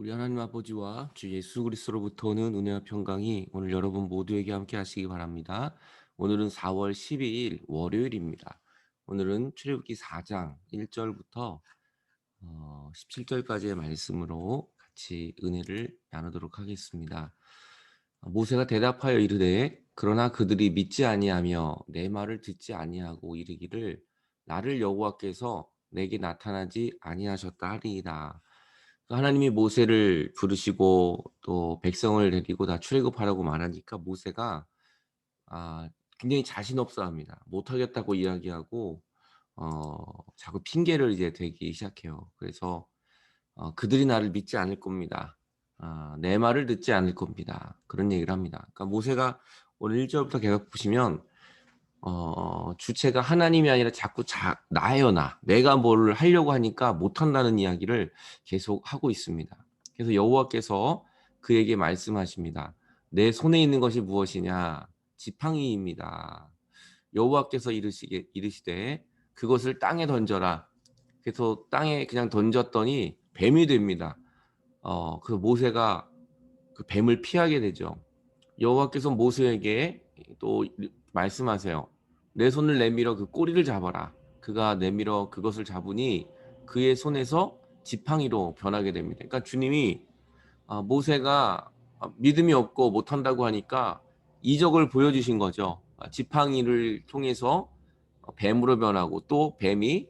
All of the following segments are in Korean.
우리 하나님 아버지와 주 예수 그리스도로부터 오는 은혜와 평강이 오늘 여러분 모두에게 함께 하시기 바랍니다. 오늘은 4월 12일 월요일입니다. 오늘은 출애굽기 4장 1절부터 어, 17절까지의 말씀으로 같이 은혜를 나누도록 하겠습니다. 모세가 대답하여 이르되 그러나 그들이 믿지 아니하며 내 말을 듣지 아니하고 이르기를 나를 여호와께서 내게 나타나지 아니하셨다 하리이다. 하나님이 모세를 부르시고 또 백성을 데리고 다 출애굽하라고 말하니까 모세가 아 굉장히 자신 없어 합니다. 못 하겠다고 이야기하고 어 자꾸 핑계를 이제 대기 시작해요. 그래서 어 "그들이 나를 믿지 않을 겁니다. 아 내 말을 듣지 않을 겁니다." 그런 얘기를 합니다. 그러니까 모세가 오늘 1 절부터 계속 보시면 어 주체가 하나님이 아니라 자꾸 자 나예요 나. 내가 뭘 하려고 하니까 못한다는 이야기를 계속 하고 있습니다. 그래서 여호와께서 그에게 말씀하십니다. "내 손에 있는 것이 무엇이냐? 지팡이입니다." 여호와께서 이르시게 이르시되 "그것을 땅에 던져라." 그래서 땅에 그냥 던졌더니 뱀이 됩니다. 어 그 모세가 그 뱀을 피하게 되죠. 여호와께서 모세에게 또 말씀하세요. 내 손을 내밀어 그 꼬리를 잡아라. 그가 내밀어 그것을 잡으니 그의 손에서 지팡이로 변하게 됩니다. 그러니까 주님이 아, 모세가 아, 믿음이 없고 못한다고 하니까 이적을 보여주신 거죠. 아, 지팡이를 통해서 뱀으로 변하고 또 뱀이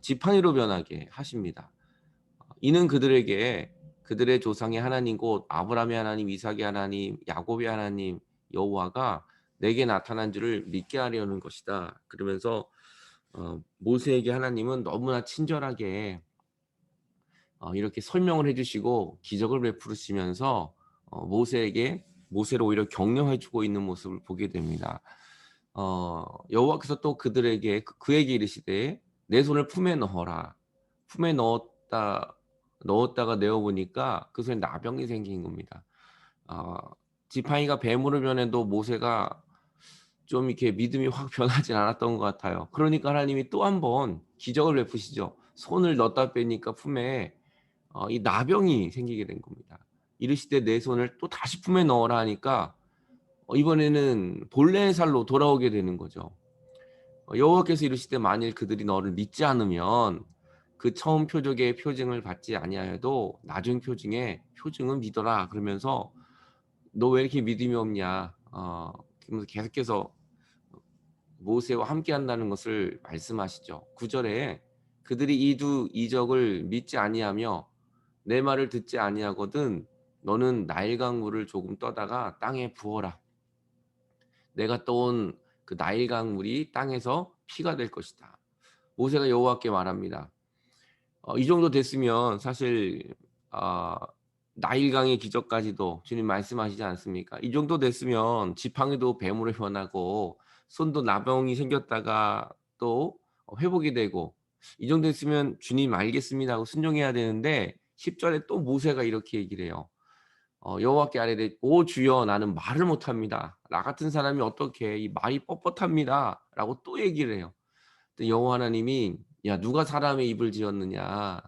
지팡이로 변하게 하십니다. 이는 그들에게 그들의 조상의 하나님 곧 아브라함의 하나님, 이삭의 하나님, 야곱의 하나님 여호와가 내게 나타난 줄을 믿게 하려는 것이다. 그러면서 어, 모세에게 하나님은 너무나 친절하게 어, 이렇게 설명을 해주시고 기적을 베푸시면서 어, 모세에게 모세를 오히려 격려해주고 있는 모습을 보게 됩니다. 어, 여호와께서 또 그들에게 그, 그에게 이르시되 내 손을 품에 넣어라. 품에 넣었다 넣었다가 내어 보니까 그 손에 나병이 생긴 겁니다. 어, 지팡이가 뱀으로 변해도 모세가 좀 이렇게 믿음이 확 변하진 않았던 것 같아요. 그러니까 하나님이 또 한 번 기적을 베푸시죠. 손을 넣다 빼니까 품에 어, 이 나병이 생기게 된 겁니다. 이르시되 내 손을 또 다시 품에 넣어라 하니까 어, 이번에는 본래의 살로 돌아오게 되는 거죠. 어, 여호와께서 이르시되 만일 그들이 너를 믿지 않으면 그 처음 표적의 표징을 받지 아니하여도 나중 표징에 표징은 믿어라 그러면서 너 왜 이렇게 믿음이 없냐 어, 계속해서 모세와 함께 한다는 것을 말씀하시죠. 9절에 그들이 이두 이적을 믿지 아니하며 내 말을 듣지 아니하거든 너는 나일강 물을 조금 떠다가 땅에 부어라. 내가 떠온 그 나일강 물이 땅에서 피가 될 것이다. 모세가 여호와께 말합니다. 어, 이 정도 됐으면 사실 어, 나일강의 기적까지도 주님 말씀하시지 않습니까? 이 정도 됐으면 지팡이도 뱀으로 변하고 손도 나병이 생겼다가 또 회복이 되고 이 정도 했으면 주님 알겠습니다 하고 순종해야 되는데 10절에 또 모세가 이렇게 얘기를 해요. 어, 여호와께 아뢰되 오 주여 나는 말을 못합니다. 나 같은 사람이 어떻게 이 말이 뻣뻣합니다. 라고 또 얘기를 해요. 여호와 하나님이 야 누가 사람의 입을 지었느냐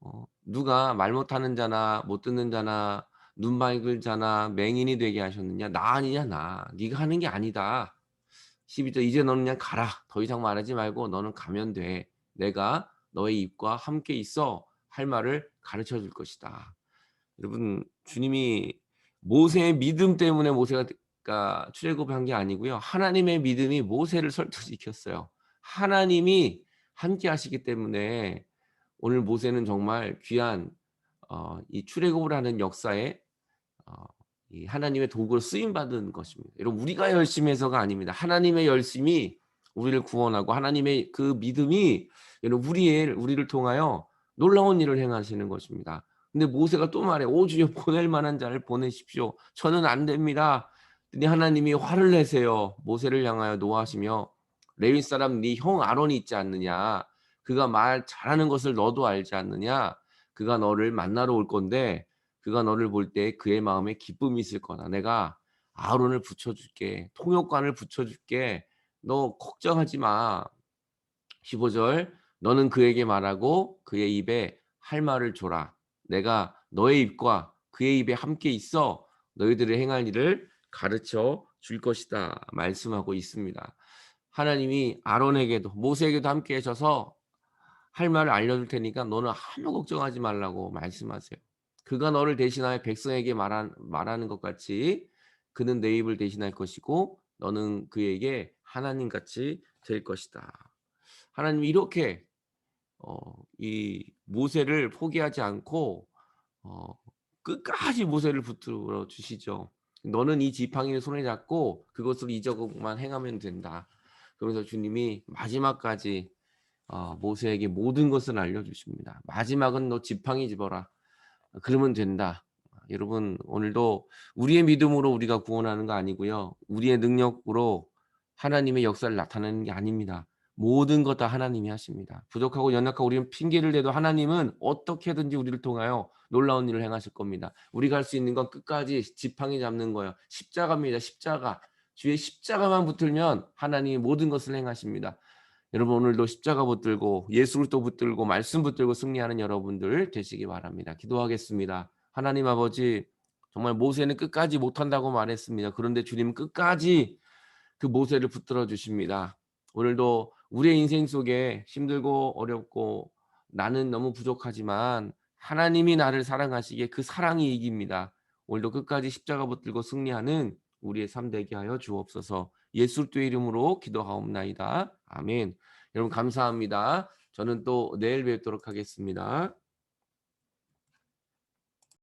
어, 누가 말 못하는 자나 못 듣는 자나 눈 맑을 자나 맹인이 되게 하셨느냐 나 아니냐 나 네가 하는 게 아니다 12절 이제 너는 그냥 가라. 더 이상 말하지 말고 너는 가면 돼. 내가 너의 입과 함께 있어 할 말을 가르쳐 줄 것이다. 여러분 주님이 모세의 믿음 때문에 모세가 출애굽한 게 아니고요. 하나님의 믿음이 모세를 설득시켰어요. 하나님이 함께 하시기 때문에 오늘 모세는 정말 귀한 어, 이 출애굽을 하는 역사에 어, 이 하나님의 도구로 쓰임 받은 것입니다. 여러분 우리가 열심히 해서가 아닙니다. 하나님의 열심이 우리를 구원하고 하나님의 그 믿음이 여러분 우리의 우리를 통하여 놀라운 일을 행하시는 것입니다. 근데 모세가 또 말해 오 주여 보낼 만한 자를 보내십시오. 저는 안 됩니다. 근데 하나님이 화를 내세요. 모세를 향하여 노하시며 레위 사람 네 형 아론이 있지 않느냐? 그가 말 잘하는 것을 너도 알지 않느냐? 그가 너를 만나러 올 건데 그가 너를 볼 때 그의 마음에 기쁨이 있을 거다. 내가 아론을 붙여줄게. 통역관을 붙여줄게. 너 걱정하지 마. 15절 너는 그에게 말하고 그의 입에 할 말을 줘라. 내가 너의 입과 그의 입에 함께 있어 너희들의 행할 일을 가르쳐 줄 것이다 말씀하고 있습니다. 하나님이 아론에게도 모세에게도 함께 하셔서 할 말을 알려줄 테니까 너는 아무 걱정하지 말라고 말씀하세요. 그가 너를 대신하여 백성에게 말한, 말하는 것 같이 그는 내 입을 대신할 것이고 너는 그에게 하나님 같이 될 것이다. 하나님이 이렇게 어, 이 모세를 포기하지 않고 어, 끝까지 모세를 붙들어 주시죠. 너는 이 지팡이를 손에 잡고 그것을 이적만 행하면 된다. 그러면서 주님이 마지막까지 어, 모세에게 모든 것을 알려주십니다. 마지막은 너 지팡이 집어라. 그러면 된다. 여러분 오늘도 우리의 믿음으로 우리가 구원하는 거 아니고요. 우리의 능력으로 하나님의 역사를 나타내는 게 아닙니다. 모든 것 다 하나님이 하십니다. 부족하고 연약하고 우리는 핑계를 대도 하나님은 어떻게든지 우리를 통하여 놀라운 일을 행하실 겁니다. 우리가 할 수 있는 건 끝까지 지팡이 잡는 거예요. 십자가입니다. 십자가. 주의 십자가만 붙들면 하나님이 모든 것을 행하십니다. 여러분 오늘도 십자가 붙들고 예수를 또 붙들고 말씀 붙들고 승리하는 여러분들 되시기 바랍니다. 기도하겠습니다. 하나님 아버지 정말 모세는 끝까지 못한다고 말했습니다. 그런데 주님 끝까지 그 모세를 붙들어 주십니다. 오늘도 우리의 인생 속에 힘들고 어렵고 나는 너무 부족하지만 하나님이 나를 사랑하시기에 그 사랑이 이깁니다. 오늘도 끝까지 십자가 붙들고 승리하는 우리의 삶 되게 하여 주옵소서. 예수 또 이름으로 기도하옵나이다. 아멘. 여러분 감사합니다. 저는 또 내일 뵙도록 하겠습니다.